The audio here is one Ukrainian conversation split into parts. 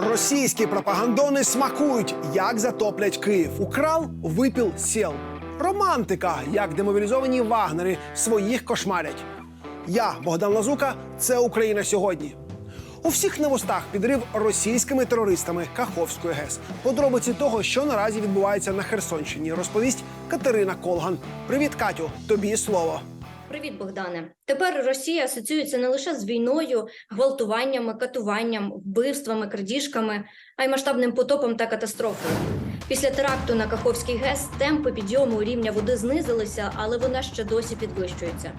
Російські пропагандони смакують, як затоплять Київ. Украл, випіл, сіл. Романтика, як демобілізовані вагнери своїх кошмарять. Я, Богдан Лазука, це Україна сьогодні. У всіх на вустах підрив російськими терористами Каховської ГЕС. Подробиці того, що наразі відбувається на Херсонщині, розповість Катерина Колган. Привіт, Катю! Тобі слово. Привіт, Богдане. Тепер Росія асоціюється не лише з війною, гвалтуваннями, катуванням, вбивствами, крадіжками, а й масштабним потопом та катастрофою. Після теракту на Каховський ГЕС темпи підйому рівня води знизилися, але вона ще досі підвищується.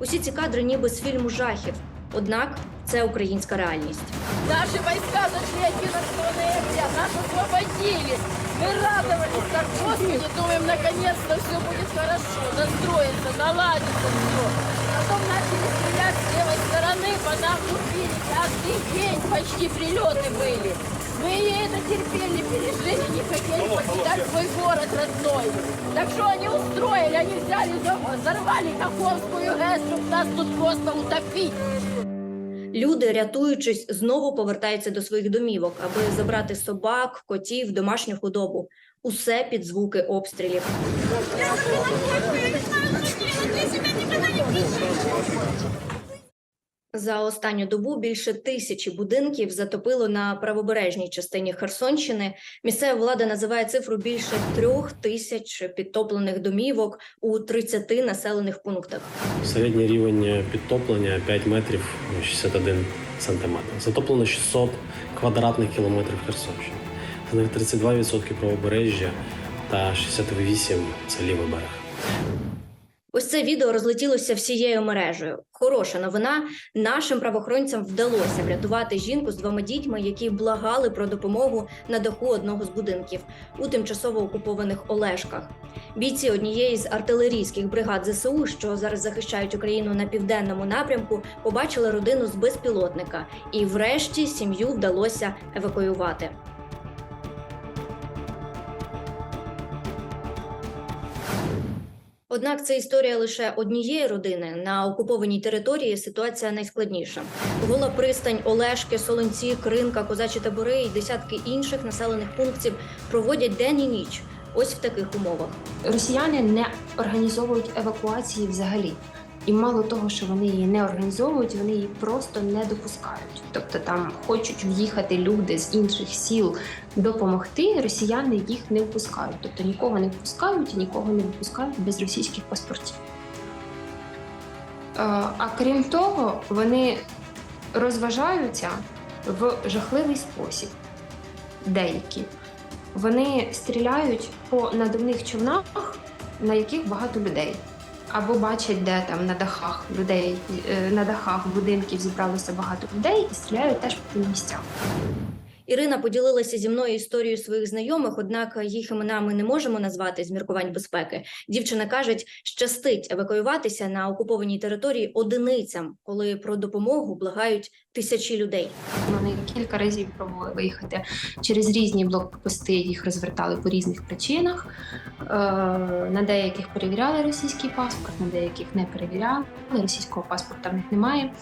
Усі ці кадри ніби з фільму жахів. Однак це українська реальність. Войска зашли 11 ноября, нас освободили. Мы радовались, как Господи, думаем, наконец-то все будет хорошо, настроится, наладится все. Потом начали стрелять с левой стороны, по нам лупили. Каждый день почти прилеты были. Мы это терпели, пережили, не хотели покидать свой город родной. Так что они устроили, они взяли, взорвали Каховскую ГЭС, чтобы нас тут просто утопить. Люди, рятуючись, знову повертаються до своїх домівок, аби забрати собак, котів, домашню худобу. Усе під звуки обстрілів. За останню добу більше тисячі будинків затопило на правобережній частині Херсонщини. Місцева влада називає цифру більше трьох тисяч підтоплених домівок у 30 населених пунктах. Середній рівень підтоплення 5 метрів 61 сантиметр. Затоплено 600 квадратних кілометрів Херсонщини. З них 32% правобережжя та 68 це лівий берег. Ось це відео розлетілося всією мережею. Хороша новина. Нашим правоохоронцям вдалося врятувати жінку з двома дітьми, які благали про допомогу на даху одного з будинків у тимчасово окупованих Олешках. Бійці однієї з артилерійських бригад ЗСУ, що зараз захищають Україну на південному напрямку, побачили родину з безпілотника, і врешті сім'ю вдалося евакуювати. Однак це історія лише однієї родини. На окупованій території ситуація найскладніша. Гола пристань, Олешки, Солонці, Кринка, Козачі табори і десятки інших населених пунктів проводять день і ніч. Ось в таких умовах. Росіяни не організовують евакуації взагалі. І мало того, що вони її не організовують, вони її просто не допускають. Тобто там хочуть в'їхати люди з інших сіл допомогти. Росіяни їх не впускають. Тобто нікого не впускають і нікого не випускають без російських паспортів. Е, А крім того, вони розважаються в жахливий спосіб. Деякі вони стріляють по надувних човнах, на яких багато людей. Або бачать, де там на дахах людей, е, на дахах будинків зібралося багато людей і стріляють теж по тим місцям. Ірина поділилася зі мною історією своїх знайомих, однак їх імена ми не можемо назвати з міркувань безпеки. Дівчина кажуть, щастить евакуюватися на окупованій території одиницям, коли про допомогу благають тисячі людей. Вони кілька разів пробували виїхати через різні блокпости, їх розвертали по різних причинах. Е, На деяких перевіряли російський паспорт, на деяких не перевіряли. Російського паспорта в них немає.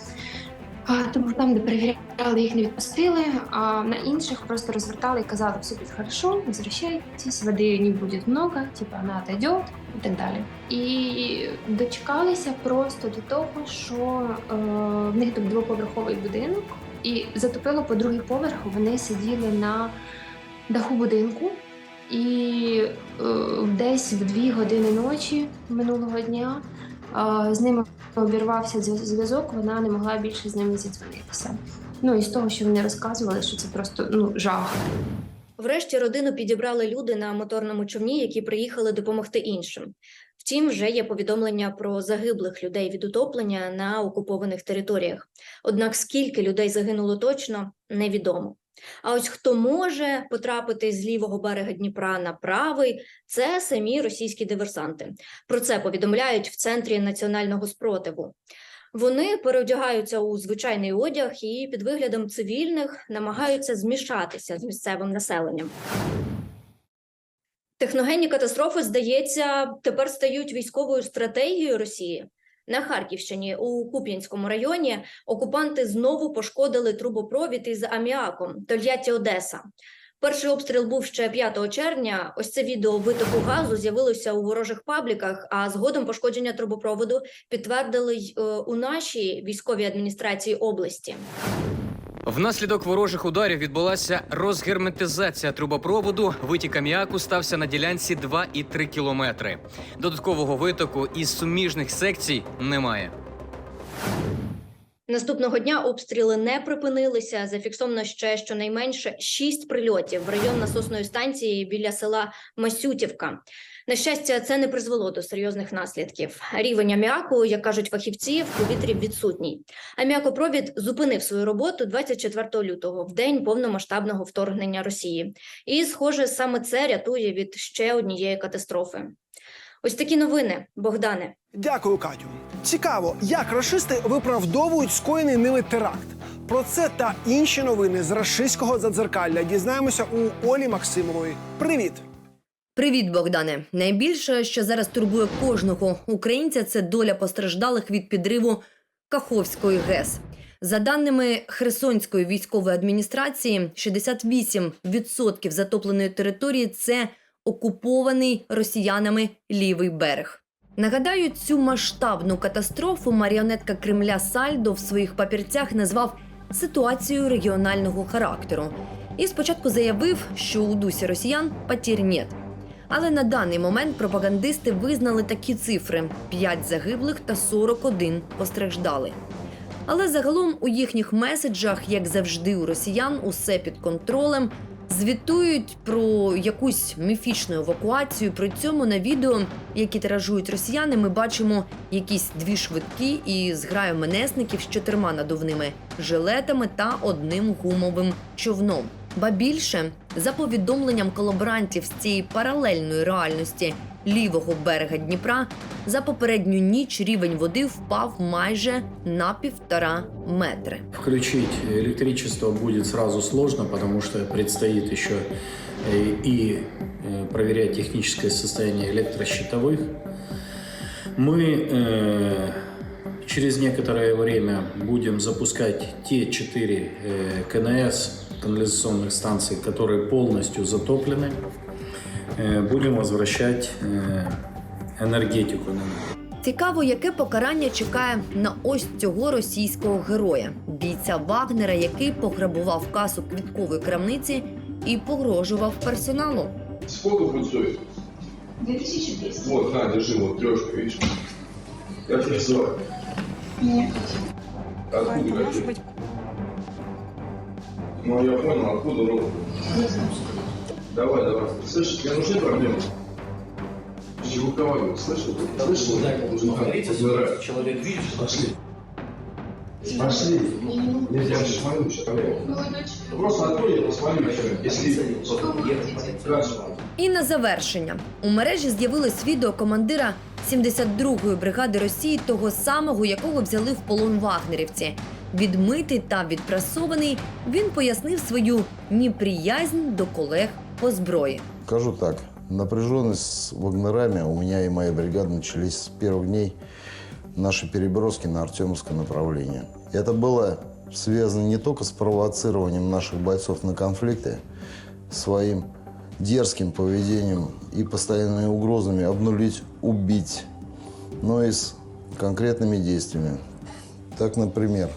Тому там, де перевіряли, їх не відпустили, а на інших просто розвертали і казали, все буде хорошо, возвращайтесь, води не буде много, типа вона отойдет і так далі. І дочекалися просто до того, що е, в них тут двоповерховий будинок, і затопило по другий поверх. Вони сиділи на даху будинку, і е, десь в дві години ночі минулого дня з ними обірвався зв'язок. Вона не могла більше з ними зідзвонитися. Ну і з того, що вони розказували, що це просто ну жах. Врешті родину підібрали люди на моторному човні, які приїхали допомогти іншим. Втім, вже є повідомлення про загиблих людей від утоплення на окупованих територіях. Однак скільки людей загинуло точно, невідомо. А ось хто може потрапити з лівого берега Дніпра на правий, це самі російські диверсанти. Про це повідомляють в центрі національного спротиву. Вони переодягаються у звичайний одяг і під виглядом цивільних намагаються змішатися з місцевим населенням. Техногенні катастрофи, здається, тепер стають військовою стратегією Росії. На Харківщині у Куп'янському районі окупанти знову пошкодили трубопровід із аміаком Тольятті Одеса. Перший обстріл був ще 5 червня. Ось це відео витоку газу з'явилося у ворожих пабліках. А згодом пошкодження трубопроводу підтвердили й е, у нашій військовій адміністрації області. Внаслідок ворожих ударів відбулася розгерметизація трубопроводу. Витік аміаку стався на ділянці 2,3 кілометри. Додаткового витоку із суміжних секцій немає. Наступного дня обстріли не припинилися. Зафіксовано ще щонайменше шість прильотів в район насосної станції біля села Масютівка. На щастя, це не призвело до серйозних наслідків. Рівень аміаку, як кажуть фахівці, в повітрі відсутній. Аміакопровід зупинив свою роботу 24 лютого, в день повномасштабного вторгнення Росії. І, схоже, саме це рятує від ще однієї катастрофи. Ось такі новини, Богдане. Дякую, Катю. Цікаво, як рашисти виправдовують скоєний ними теракт. Про це та інші новини з рашистського задзеркалля дізнаємося у Олі Максимової. Привіт! Привіт, Богдане. Найбільше, що зараз турбує кожного українця, це доля постраждалих від підриву Каховської ГЕС. За даними Херсонської військової адміністрації, 68% затопленої території це окупований росіянами лівий берег. Нагадаю, цю масштабну катастрофу маріонетка Кремля Сальдо в своїх папірцях назвав ситуацією регіонального характеру. І спочатку заявив, що у дусі росіян потір нет. Але на даний момент пропагандисти визнали такі цифри: 5 загиблих та 41 постраждали. Але загалом у їхніх меседжах, як завжди, у росіян усе під контролем. Звітують про якусь міфічну евакуацію. При цьому на відео, які тиражують росіяни, ми бачимо якісь дві швидкі і зграю менесників з чотирма надувними жилетами та одним гумовим човном. Ба більше, за повідомленням колаборантів з цієї паралельної реальності лівого берега Дніпра, за попередню ніч рівень води впав майже на півтора метри. Включить электричество будет сразу сложно, потому что предстоит еще э, и э, проверять техническое состояние электрощитовых. Мы э, через некоторое время будем запускать те четыре э, КНС, канализационных станций, которые полностью затоплены. Э, Будем возвращать э, энергетику на них. Цікаво, яке покарання чекає на ось цього російського героя, бійця Вагнера, який пограбував касу квіткової крамниці і погрожував персоналу. Сколько будет стоить? 2200. Вот, на, держи, вот трешка, видишь? Как тебя звать? Нет. Откуда какие? Ну, я понял, откуда ровно. Давай, давай. Слышишь, тебе нужны проблемы? Чебуковой, слышишь? Слышишь? Нужно подбирать. человек видит, что Пошли. Пошли. Я сейчас смотрю, сейчас Просто открой, я посмотрю, если... Хорошо. І на завершення у мережі з'явилось відео командира 72-ї бригади Росії, того самого, якого взяли в полон вагнерівці. Відмитий та відпрасований, він пояснив свою неприязнь до колег по зброї. Скажу так, напряженность с вагнерами у меня и моей бригады начались с первых дней нашей переброски на Артемовское направление. Это было связано не только с провоцированием наших бойцов на конфликты, своим дерзким поведением и постоянными угрозами обнулить, убить, но и с конкретными действиями. Так, например,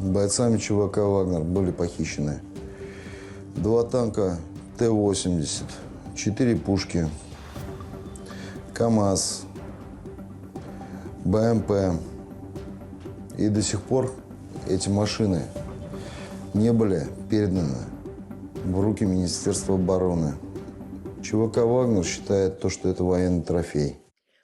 бойцами ЧВК «Вагнер» были похищены два танка Т-80, четыре пушки, КАМАЗ, БМП. И до сих пор эти машины не были переданы в руки Министерства обороны. ЧВК «Вагнер» считает то, что это военный трофей.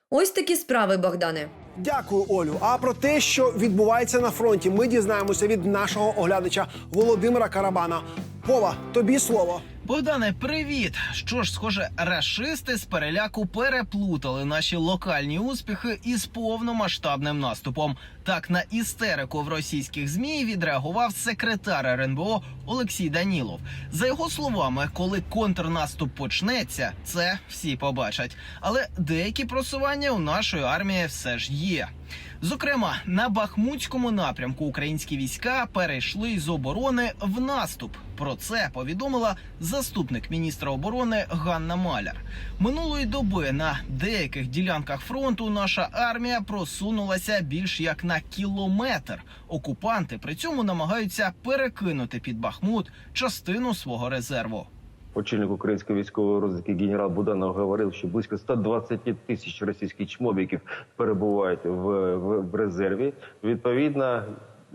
Ось такі справи, Богдане. Дякую, Олю. А про те, що відбувається на фронті, ми дізнаємося від нашого оглядача Володимира Карабана. Вова, тобі слово. Богдане, привіт! Що ж, схоже, рашисти з переляку переплутали наші локальні успіхи із повномасштабним наступом. Так на істерику в російських змі відреагував секретар РНБО Олексій Данілов. За його словами, коли контрнаступ почнеться, це всі побачать. Але деякі просування у нашої армії все ж є. Зокрема, на Бахмутському напрямку українські війська перейшли з оборони в наступ. Про це повідомила заступник міністра оборони Ганна Маляр. Минулої доби на деяких ділянках фронту наша армія просунулася більш як на кілометр. Окупанти при цьому намагаються перекинути під Бахмут частину свого резерву. Очільник української військової розвідки генерал Буданов говорив, що близько 120 тисяч російських чмобіків перебувають в, в, в резерві. Відповідно,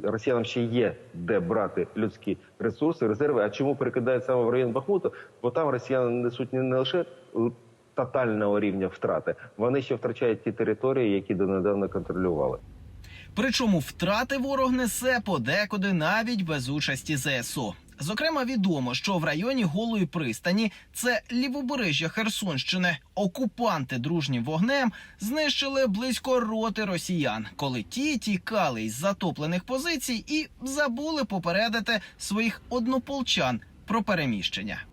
росіянам ще є де брати людські ресурси, резерви. А чому перекидають саме в район Бахмуту? Бо там росіяни несуть не лише тотального рівня втрати, вони ще втрачають ті території, які донедавна контролювали. Причому втрати ворог несе подекуди навіть без участі ЗСУ. Зокрема, відомо, що в районі Голої пристані, це лівобережжя Херсонщини, окупанти дружнім вогнем знищили близько роти росіян, коли ті тікали із затоплених позицій і забули попередити своїх однополчан про переміщення.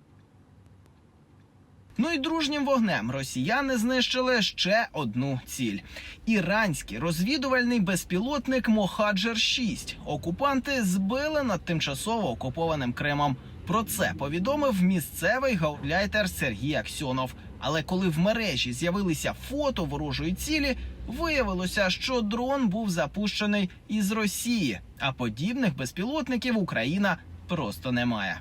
Ну і дружнім вогнем росіяни знищили ще одну ціль: іранський розвідувальний безпілотник Мохаджер 6 Окупанти збили над тимчасово окупованим Кримом. Про це повідомив місцевий гауляйтер Сергій Аксьонов. Але коли в мережі з'явилися фото ворожої цілі, виявилося, що дрон був запущений із Росії, а подібних безпілотників Україна просто не має.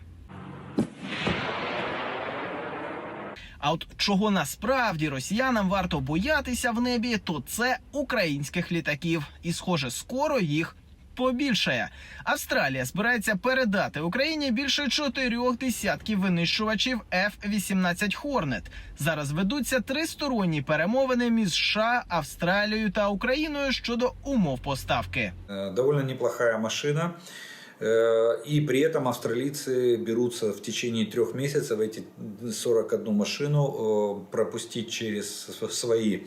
А от чого насправді росіянам варто боятися в небі, то це українських літаків, і схоже, скоро їх. Побільшає Австралія збирається передати Україні більше чотирьох десятків винищувачів F-18 Hornet. Зараз ведуться тристоронні перемовини між США, Австралією та Україною щодо умов поставки. Э, Довольно неплохая машина. Э, И при этом австралийцы берутся в течение трех месяцев эти 41 машину э, пропустить через св- свои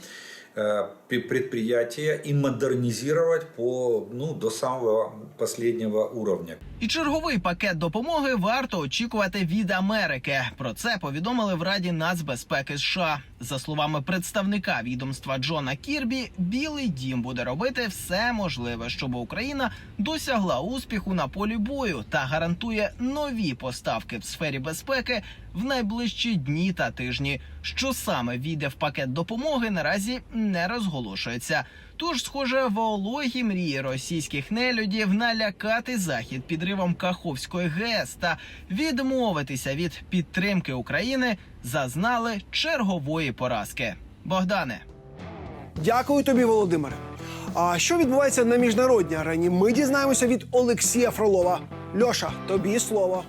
э, пи- предприятия и модернизировать по, ну, до самого последнего уровня. І черговий пакет допомоги варто очікувати від Америки. Про це повідомили в Раді нацбезпеки США. За словами представника відомства Джона Кірбі, Білий Дім буде робити все можливе, щоб Україна досягла успіху на полі бою та гарантує нові поставки в сфері безпеки в найближчі дні та тижні. Що саме війде в пакет допомоги, наразі не розголошується. Тож, схоже, вологі мрії російських нелюдів налякати захід підривом Каховської ГЕС та відмовитися від підтримки України зазнали чергової поразки. Богдане. Дякую тобі, Володимире. А що відбувається на міжнародній арені? Ми дізнаємося від Олексія Фролова. Льоша, тобі слово.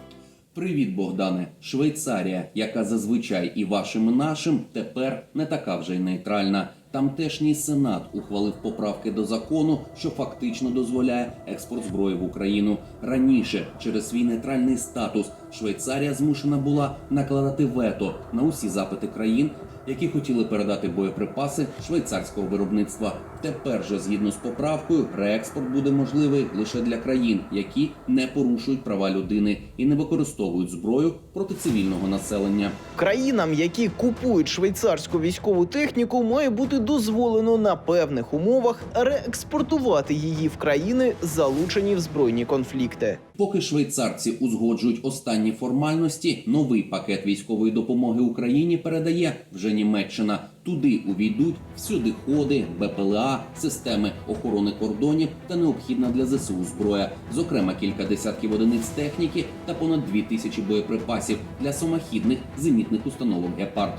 Привіт, Богдане. Швейцарія, яка зазвичай і вашим, і нашим, тепер не така вже й нейтральна. Тамтешній сенат ухвалив поправки до закону, що фактично дозволяє експорт зброї в Україну. Раніше, через свій нейтральний статус, Швейцарія змушена була накладати вето на усі запити країн, які хотіли передати боєприпаси швейцарського виробництва. Тепер же, згідно з поправкою, реекспорт буде можливий лише для країн, які не порушують права людини і не використовують зброю проти цивільного населення. Країнам, які купують швейцарську військову техніку, має бути дозволено на певних умовах реекспортувати її в країни, залучені в збройні конфлікти. Поки швейцарці узгоджують останні формальності, новий пакет військової допомоги Україні передає вже Німеччина. Туди увійдуть всюдиходи, БПЛА, системи охорони кордонів та необхідна для ЗСУ зброя, зокрема кілька десятків одиниць техніки та понад дві тисячі боєприпасів для самохідних зенітних установок Гепард.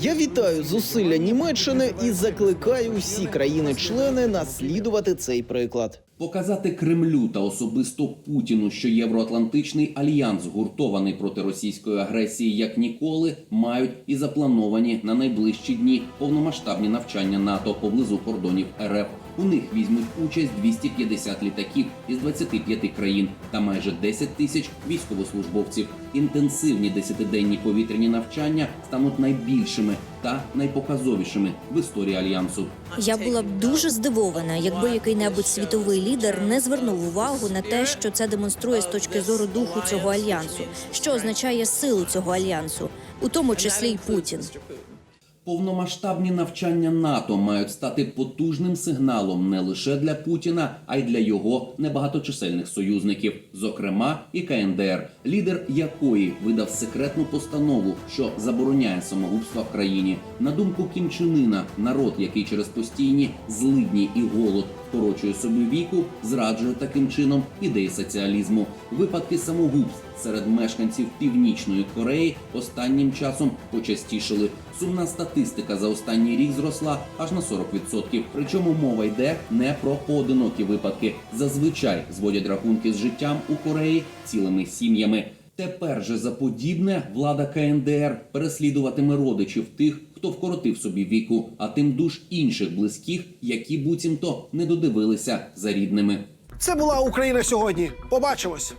Я вітаю зусилля Німеччини і закликаю усі країни-члени наслідувати цей приклад. Показати Кремлю та особисто Путіну, що євроатлантичний альянс гуртований проти російської агресії як ніколи, мають і заплановані на найближчі дні повномасштабні навчання НАТО поблизу кордонів РФ. У них візьмуть участь 250 літаків із 25 країн та майже 10 тисяч військовослужбовців. Інтенсивні десятиденні повітряні навчання стануть найбільшими та найпоказовішими в історії альянсу. Я була б дуже здивована, якби який-небудь світовий лідер не звернув увагу на те, що це демонструє з точки зору духу цього альянсу, що означає силу цього альянсу, у тому числі й Путін. Повномасштабні навчання НАТО мають стати потужним сигналом не лише для Путіна, а й для його небагаточисельних союзників, зокрема і КНДР, лідер якої видав секретну постанову, що забороняє самогубство в країні. На думку Кім Чен Ына, народ, який через постійні злидні і голод вкорочує собі віку, зраджує таким чином ідеї соціалізму. Випадки самогубств серед мешканців Північної Кореї останнім часом почастішили. Сумна статистика за останній рік зросла аж на 40%. Причому мова йде не про поодинокі випадки. Зазвичай зводять рахунки з життям у Кореї цілими сім'ями. Тепер же за подібне влада КНДР переслідуватиме родичів тих, хто вкоротив собі віку, а тим душ інших близьких, які буцімто не додивилися за рідними. Це була Україна сьогодні. Побачимось.